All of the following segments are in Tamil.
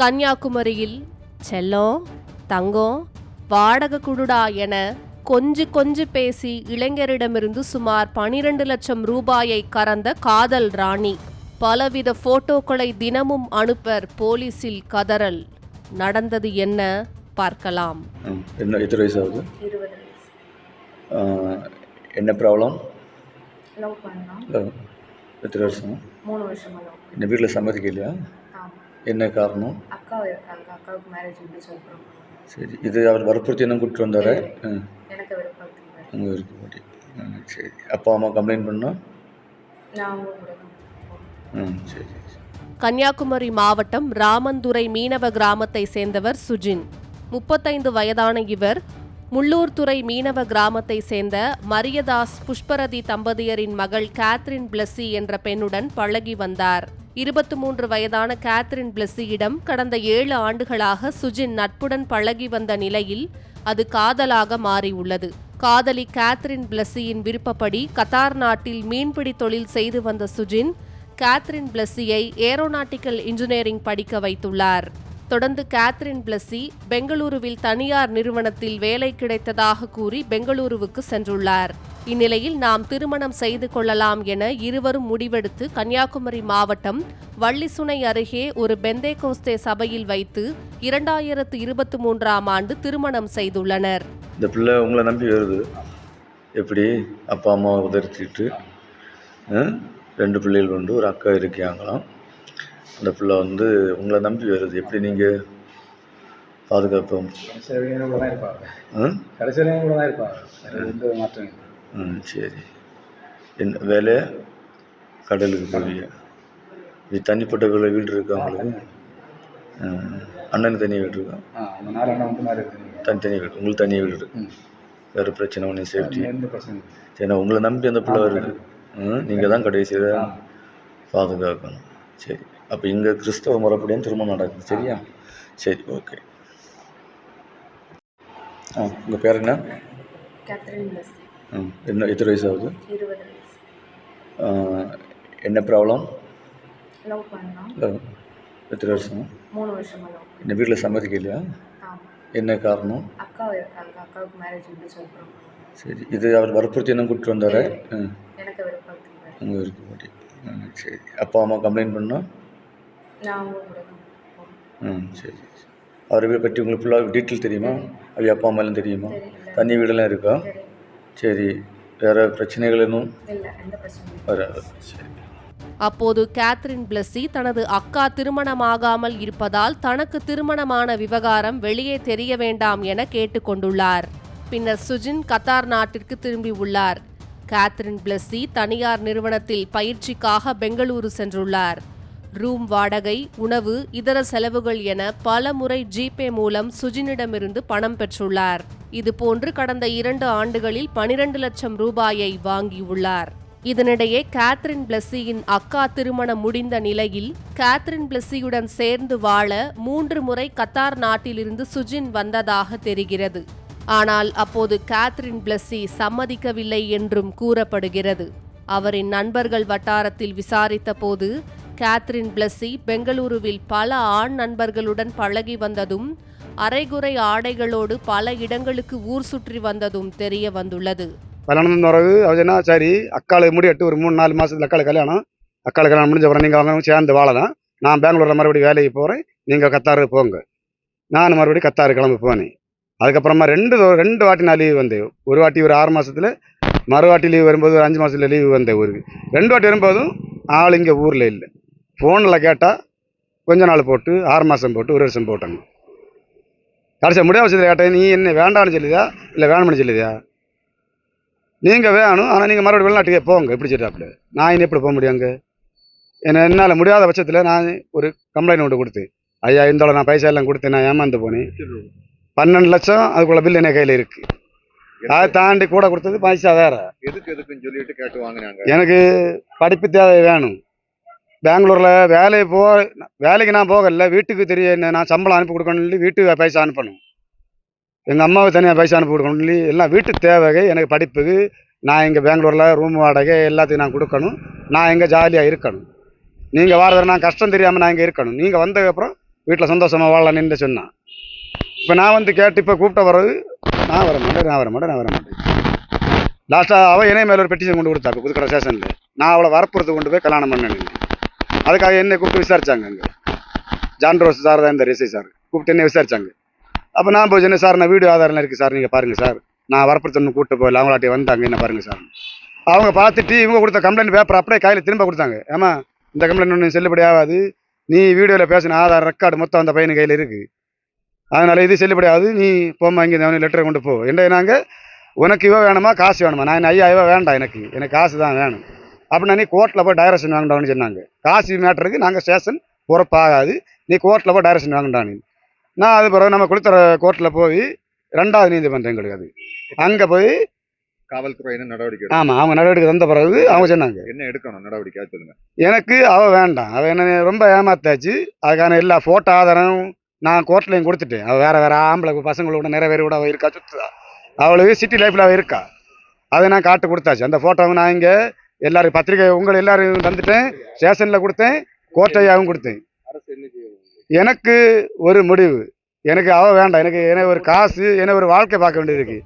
கன்னியாகுமரியில் செல்லம் தங்கம் வாடகை குடுடா என கொஞ்சி கொஞ்சி பேசி இளைஞரிடமிருந்து சுமார் பனிரெண்டு லட்சம் ரூபாயை கறந்த காதல் ராணி. பலவித போட்டோக்களை தினமும் அனுப்பர் போலீசில் கதறல். நடந்தது என்ன? பார்க்கலாம். என்ன எத்தனை வயசு ஆகுது? என்ன ப்ராப்ளம்? எத்தனை வருஷம்? இந்த வீட்டில் சம்மதிக்கலையா? என்ன காரணம்? அக்கா இருக்காங்க அக்காவுக்கு மேரேஜ் எப்படி சொல்கிறோம் சரி இது அவர் வற்புறுத்தி என்ன கூப்பிட்டு வந்தாரா? ம் எனக்கு விருப்பத்தில் உங்கள் விருப்பப்படி ம் சரி. அப்பா அம்மா கம்ப்ளைண்ட் பண்ணோம் நான் அவங்க கூட. ம் சரி கன்னியாகுமரி மாவட்டம் ராமந்துரை மீனவ கிராமத்தை சேர்ந்தவர் சுஜின். முப்பத்தைந்து வயதான இவர் முள்ளூர்துறை மீனவ கிராமத்தை சேர்ந்த மரியதாஸ் புஷ்பரதி தம்பதியரின் மகள் கேத்ரின் பிளஸ்ஸி என்ற பெண்ணுடன் பழகி வந்தார். இருபத்தி மூன்று வயதான கேத்ரின் பிளஸ்ஸியிடம் கடந்த ஏழு ஆண்டுகளாக சுஜின் நட்புடன் பழகி வந்த நிலையில் அது காதலாக மாறியுள்ளது காதலி கேத்ரின் பிளஸ்ஸியின் விருப்பப்படி கத்தார் நாட்டில் மீன்பிடி தொழில் செய்து வந்த சுஜின் கேத்ரின் பிளஸ்ஸியை ஏரோநாட்டிக்கல் இன்ஜினியரிங் படிக்க வைத்துள்ளார். தொடர்ந்து கேத்ரின் பிளஸ்ஸி பெங்களூருவில் தனியார் நிறுவனத்தில் வேலை கிடைத்ததாக கூறி பெங்களூருவுக்கு சென்றுள்ளார். இந்நிலையில் நாம் திருமணம் செய்து கொள்ளலாம் என இருவரும் முடிவெடுத்து கன்னியாகுமரி மாவட்டம் வள்ளிசுனை அருகே ஒரு பெந்தே கோஸ்தே சபையில் வைத்து இரண்டாயிரத்து இருபத்தி மூன்றாம் ஆண்டு திருமணம் செய்துள்ளனர். இந்த பிள்ளை உங்களை நம்பி வருது. எப்படி? அப்பா அம்மாவை உதறிச்சிட்டு ரெண்டு பிள்ளைகள் உண்டு ஒரு அக்கா இருக்காங்களாம் அந்த பிள்ளை வந்து உங்களை நம்பி வருது. எப்படி நீங்கள் பாதுகாப்பு கடைசி வரைக்கும் கூட தான் இருப்பாங்க ஆ கடைசி வரைக்கும் கூட தான் இருப்பாங்க. அது எந்த மாற்றம் இல்லை. ம் சரி. என்ன வேலை? கடலுக்கு போவீங்க. இது தனிப்பட்ட வீடு வீடு இருக்கா உங்களுக்கு. அண்ணனுக்கு தனி வீடு இருக்கா? தனித்தனி வீடு. உங்களுக்கு தனி வீடு இருக்கு. வேறு பிரச்சனை ஒன்றும் சேஃப்டி. சரி உங்களை நம்பி அந்த பிள்ளை வருது. ம் நீங்கள் தான் கடைசியில். பாதுகாக்கணும். சரி. அப்போ இங்கே கிறிஸ்தவ முறைப்படியும் திருமணம் நடக்குது. சரியா? சரி ஓகே ஆ உங்கள் பேர் என்ன? ம் என்ன எத்தனை வயசு ஆகுது? என்ன ப்ராப்ளம் எத்தனை வருஷம்? மூணு வருஷமா இந்த வீட்டில் சம்மதிக்கலையா? என்ன காரணம்? அக்கா இருக்காங்க. அக்காவுக்கு மேரேஜ் சொல்கிறோம் சரி இது அவர் வற்புறுத்தி என்ன கூப்பிட்டு வந்தாரா? எனக்கு விருப்பத்தில் உங்கள் விருப்பப்படி. சரி. அப்பா அம்மா கம்ப்ளைண்ட் பண்ணோம் நான் அவங்க கூட தான் போனேன். ம் சரி அவரை பற்றி உங்களுக்கு ஃபுல்லாக டீட்டெயில் தெரியுமா? அவங்க அப்பா அம்மாலாம் தெரியுமா? தண்ணி வீடெல்லாம் இருக்கா? சரி சரி வேறு பிரச்சனைகள் எதுவும்? இல்லை எந்த பிரச்சனையும் இல்லை. வராது சரி. அப்போது கேத்ரின் பிளஸ்ஸி தனது அக்கா திருமணமாகாமல் இருப்பதால் தனக்கு திருமணமான விவகாரம் வெளியே தெரிய வேண்டாம் என கேட்டுக்கொண்டுள்ளார். பின்னர் சுஜின் கத்தார் நாட்டிற்கு திரும்பி உள்ளார். கேத்ரின் பிளஸ்ஸி தனியார் நிறுவனத்தில் பயிற்சிக்காக பெங்களூரு சென்றுள்ளார். ரூம் வாடகை உணவு இதர செலவுகள் என பல முறை ஜிபே மூலம் சுஜினிடமிருந்து பணம் பெற்றுள்ளார். இதுபோன்று கடந்த இரண்டு ஆண்டுகளில் பனிரெண்டு லட்சம் ரூபாயை வாங்கியுள்ளார். இதனிடையே கேத்ரின் பிளஸ்ஸியின் அக்கா திருமணம் முடிந்த நிலையில் கேத்ரின் பிளஸ்ஸியுடன் சேர்ந்து வாழ மூன்று முறை கத்தார் நாட்டிலிருந்து சுஜின் வந்ததாக தெரிகிறது. ஆனால் அப்போது கேத்ரின் பிளஸ்ஸி சம்மதிக்கவில்லை என்றும் கூறப்படுகிறது. அவரின் நண்பர்கள் வட்டாரத்தில் விசாரித்த போது கேத்ரின் பிளஸ்ஸி பெங்களூருவில் பல ஆண் நண்பர்களுடன் பழகி வந்ததும் அரைகுறை ஆடைகளோடு பல இடங்களுக்கு ஊர் சுற்றி வந்ததும் தெரிய வந்துள்ளது. கல்யாணம் பிறகு அவர் சரி சரி முடி முடியட்டு ஒரு மூணு நாலு மாதத்துல அக்காளை கல்யாணம். அக்காளை கல்யாணம் முடிஞ்ச அப்புறம் நீங்கள் அவங்க சேர்ந்து வாழலாம். நான் பெங்களூரில் மறுபடியும் வேலைக்கு போகிறேன் நீங்கள் கத்தாரு போங்க. நான் மறுபடியும் கத்தாரு கிளம்பி போனேன். அதுக்கப்புறமா ரெண்டு ரெண்டு வாட்டி நான் லீவு வந்தேன். ஒரு வாட்டி ஒரு ஆறு மாதத்துல மறுவாட்டி லீவ் வரும்போது ஒரு அஞ்சு மாதத்துல லீவ் வந்தேன் ஊருக்கு. ரெண்டு வாட்டி வரும்போதும் ஆள் இங்கே ஊரில் இல்லை. ஃபோனில் கேட்டால் கொஞ்ச நாள் போட்டு ஆறு மாதம் போட்டு ஒரு வருஷம் போட்டாங்க. கடைசி முடியாத கேட்டேன் நீ என்ன வேண்டாம்னு சொல்லுதா இல்லை வேணும்னு சொல்லுதியா நீங்கள் வேணும் ஆனால் நீங்கள் மறுபடியும் வெளிநாட்டுக்கே போங்க எப்படி சொல்லிட்டாப்புல. நான் இனி எப்படி போக முடியும் அங்கே? என்ன என்னால் முடியாத பட்சத்தில் நான் ஒரு கம்ப்ளைண்ட் ஒன்று கொடுத்தேன் ஐயா இந்த நான் பைசா எல்லாம் கொடுத்தேன் நான் ஏமாந்து போனேன். பன்னெண்டு லட்சம் அதுக்குள்ள பில் என்ன கையில் இருக்கு. அதை தாண்டி கூட கொடுத்தது பைசா வேற. எதுக்கு எதுக்குன்னு சொல்லிட்டு கேட்டு வாங்கினாங்க? எனக்கு படிப்பு தேவை வேணும். பெங்களூரில் வேலை போ வேலைக்கு நான் போகல வீட்டுக்கு தெரிய நான் சம்பளம் அனுப்பி கொடுக்கணும் சொல்லி வீட்டுக்கு பைசா அனுப்பணும். எங்கள் அம்மாவுக்கு தனியாக பைசா அனுப்பி கொடுக்கணும் சொல்லி எல்லாம் வீட்டு தேவை எனக்கு படிப்புக்கு நான் இங்கே பெங்களூரில் ரூம் வாடகை எல்லாத்தையும் நான் கொடுக்கணும். நான் இங்கே ஜாலியாக இருக்கணும். நீங்கள் வார நான் கஷ்டம் தெரியாமல் நான் இங்கே இருக்கணும். நீங்கள் வந்ததுக்கப்புறம் வீட்டில் சந்தோஷமாக வாழலான்னு சொன்னான். இப்போ நான் வந்து கேட்டு இப்போ கூப்பிட்ட பிறகு நான் வர மாட்டேன் நான் வர மாட்டேன் நான் வர மாட்டேன். லாஸ்ட்டாக அவள் இணைய மேலே ஒரு பெட்டிஷன் கொண்டு கொடுத்தா இப்போ புதுக்கடை ஸ்டேஷனில் நான் அவளை வரப்புறத்து கொண்டு போய் கல்யாணம் பண்ணேன். அதுக்காக என்னை கூப்பிட்டு விசாரிச்சாங்க அங்கே. ஜான் ரோஸ் சார் தான் இந்த எஸ்ஐ சார் கூப்பிட்டு என்ன விசாரிச்சாங்க. அப்போ நான் போய் சொன்னேன் சார் நான் வீடியோ ஆதாரம் இருக்குது சார் நீங்கள் பாருங்கள் சார் நான் வரப்புறத்து கூப்பிட்டு போயில அவங்களாட்டி வந்தாங்க என்ன பாருங்கள் சார் அவங்க பார்த்துட்டு இவங்க கொடுத்த கம்ப்ளைண்ட் பேப்பர் அப்படியே கையில் திரும்ப கொடுத்தாங்க. ஏமா இந்த கம்ப்ளைண்ட் ஒன்றும் செல்லுபடி ஆகாது. நீ வீடியோவில் பேசின ஆதார் ரெக்கார்டு மொத்தம் அந்த பையன் கையில் இருக்குது அதனால் இது செல்லுபடி ஆகுது. நீ போம்மா இங்கே அவனு லெட்டரை கொண்டு போ. என்ன நாங்கள் உனக்கு இவ வேணுமா? காசு வேணுமா? நான் ஐயா இவ வேண்டாம் எனக்கு. எனக்கு காசு தான் வேணும். அப்படின்னா நீ கோர்ட்டில் போய் டைரக்ஷன் வாங்கடான்னு சொன்னாங்க. காசு மேட்டருக்கு நாங்கள் ஸ்டேஷன் பொறுப்பாகாது. நீ கோர்ட்டில் போய் டைரக்ஷன் வாங்கடான்னு. நான் அது பிறகு நம்ம குளித்தர கோர்ட்டில் போய் ரெண்டாவது நீதிமன்றம் எங்களுக்கு அது. அங்கே போய் காவல்துறை என்ன நடவடிக்கை? ஆமாம் அவங்க நடவடிக்கை தந்த பிறகு அவங்க சொன்னாங்க. என்ன எடுக்கணும்? நடவடிக்கை சொல்லுங்க எனக்கு அவ வேண்டாம். அவ என்ன ரொம்ப ஏமாத்தாச்சு. அதுக்கான எல்லா ஃபோட்டோ ஆதாரம் நான் கோர்ட்லையும் கொடுத்துட்டேன். அவள் வேற வேற ஆம்பளை பசங்களோட நிறைய பேர் கூட அவள் இருக்கா சுற்றுதா அவளுக்கு சிட்டி லைஃப்பில் அவள் இருக்கா. அதை நான் காட்டு கொடுத்தாச்சு. அந்த ஃபோட்டோவை நான் இங்கே எல்லாரும் பத்திரிக்கை உங்களை எல்லாரும் தந்துட்டேன். ஸ்டேஷனில் கொடுத்தேன். கோட்டையாகவும் கொடுத்தேன். எனக்கு ஒரு முடிவு. எனக்கு அவ வேண்டாம். எனக்கு எனக்கு ஒரு காசு எனக்கு ஒரு வாழ்க்கை பார்க்க வேண்டியிருக்கு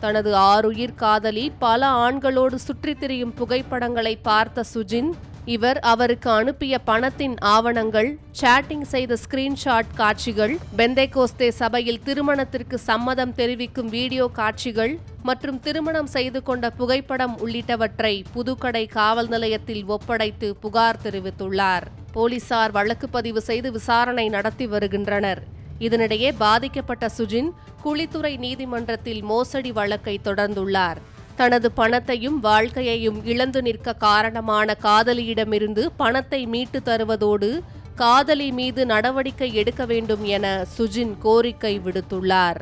தனது ஆறுயிர் காதலி பல ஆண்களோடு சுற்றித் திரியும் புகைப்படங்களை பார்த்த சுஜின் இவர் அவருக்கு அனுப்பிய பணத்தின் ஆவணங்கள் சேட்டிங் செய்த ஸ்கிரீன்ஷாட் காட்சிகள் பெந்தைகோஸ்தே சபையில் திருமணத்திற்கு சம்மதம் தெரிவிக்கும் வீடியோ காட்சிகள் மற்றும் திருமணம் செய்து கொண்ட புகைப்படம் உள்ளிட்டவற்றை புதுக்கடை காவல் நிலையத்தில் ஒப்படைத்து புகார் தெரிவித்துள்ளார். போலீசார் வழக்கு பதிவு செய்து விசாரணை நடத்தி வருகின்றனர். இதனிடையே பாதிக்கப்பட்ட சுஜின் குளித்துறை நீதிமன்றத்தில் மோசடி வழக்கை தொடர்ந்துள்ளார். தனது பணத்தையும் வாழ்க்கையையும் இழந்து நிற்க காரணமான காதலியிடமிருந்து பணத்தை மீட்டு தருவதோடு காதலி மீது நடவடிக்கை எடுக்க வேண்டும் என சுஜின் கோரிக்கை விடுத்துள்ளார்.